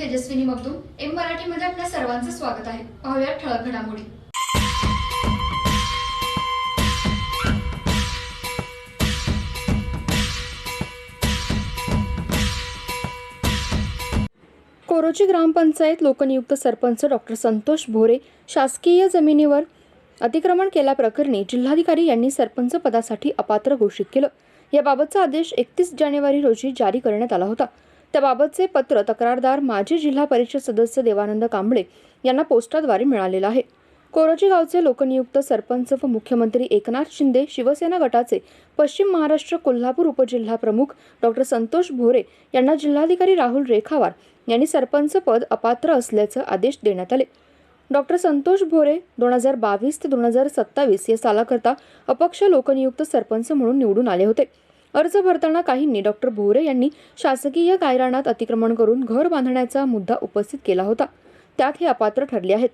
Tejaswini Magdum M मराठीमध्ये आपल्या सर्वांचं स्वागत आहे. पाहूया ठळक घडामोडी. कोरोची ग्रामपंचायत लोकनियुक्त सरपंच डॉक्टर संतोष भोरे शासकीय जमिनीवर अतिक्रमण केल्याप्रकरणी जिल्हाधिकारी यांनी सरपंच पदासाठी अपात्र घोषित केलं. याबाबतचा आदेश एकतीस जानेवारी रोजी जारी करण्यात आला होता. त्याबाबतचे पत्र तक्रारदार माजी जिल्हा परिषद सदस्य देवानंद कांबळे यांना पोस्टाद्वारे मिळालेलं आहे. कोरोची गावचे लोकनियुक्त सरपंच व मुख्यमंत्री एकनाथ शिंदे शिवसेना गटाचे पश्चिम महाराष्ट्र कोल्हापूर उपजिल्हा प्रमुख डॉक्टर संतोष भोरे यांना जिल्हाधिकारी राहुल रेखावार यांनी सरपंच पद अपात्र असल्याचं आदेश देण्यात आले. डॉक्टर संतोष भोरे दोन हजार बावीस ते दोन हजार सत्तावीस या सालाकरता अपक्ष लोकनियुक्त सरपंच म्हणून निवडून आले होते. अर्ज भरताना काहींनी डॉक्टर भोरे यांनी शासकीय कायराणात अतिक्रमण करून घर बांधण्याचा मुद्दा उपस्थित केला होता. त्यात हे अपात्र ठरले आहेत.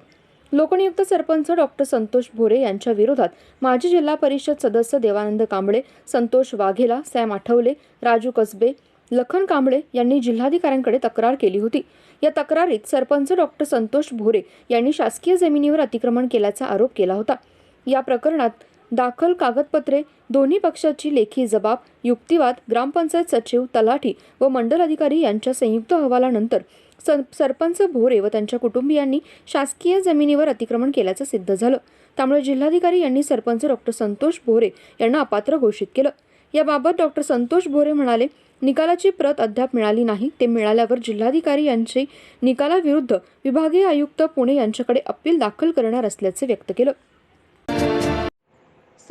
लोकनियुक्त सरपंच डॉक्टर संतोष भोरे यांच्या विरोधात माजी जिल्हा परिषद सदस्य देवानंद कांबळे संतोष वाघेला सॅम आठवले राजू कसबे लखन कांबळे यांनी जिल्हाधिकाऱ्यांकडे तक्रार केली होती. या तक्रारीत सरपंच डॉक्टर संतोष भोरे यांनी शासकीय जमिनीवर अतिक्रमण केल्याचा आरोप केला होता. या प्रकरणात दाखल कागदपत्रे दोन्ही पक्षाची लेखी जबाब युक्तिवाद ग्रामपंचायत सचिव तलाठी व मंडल अधिकारी यांच्या संयुक्त अहवालानंतर सरपंच भोरे व त्यांच्या कुटुंबियांनी शासकीय जमिनीवर अतिक्रमण केल्याचं सिद्ध झालं. त्यामुळे जिल्हाधिकारी यांनी सरपंच डॉक्टर संतोष भोरे यांना अपात्र घोषित केलं. याबाबत डॉक्टर संतोष भोरे म्हणाले निकालाची प्रत अद्याप मिळाली नाही. ते मिळाल्यावर जिल्हाधिकारी यांची निकालाविरुद्ध विभागीय आयुक्त पुणे यांच्याकडे अपील दाखल करणार असल्याचे व्यक्त केलं.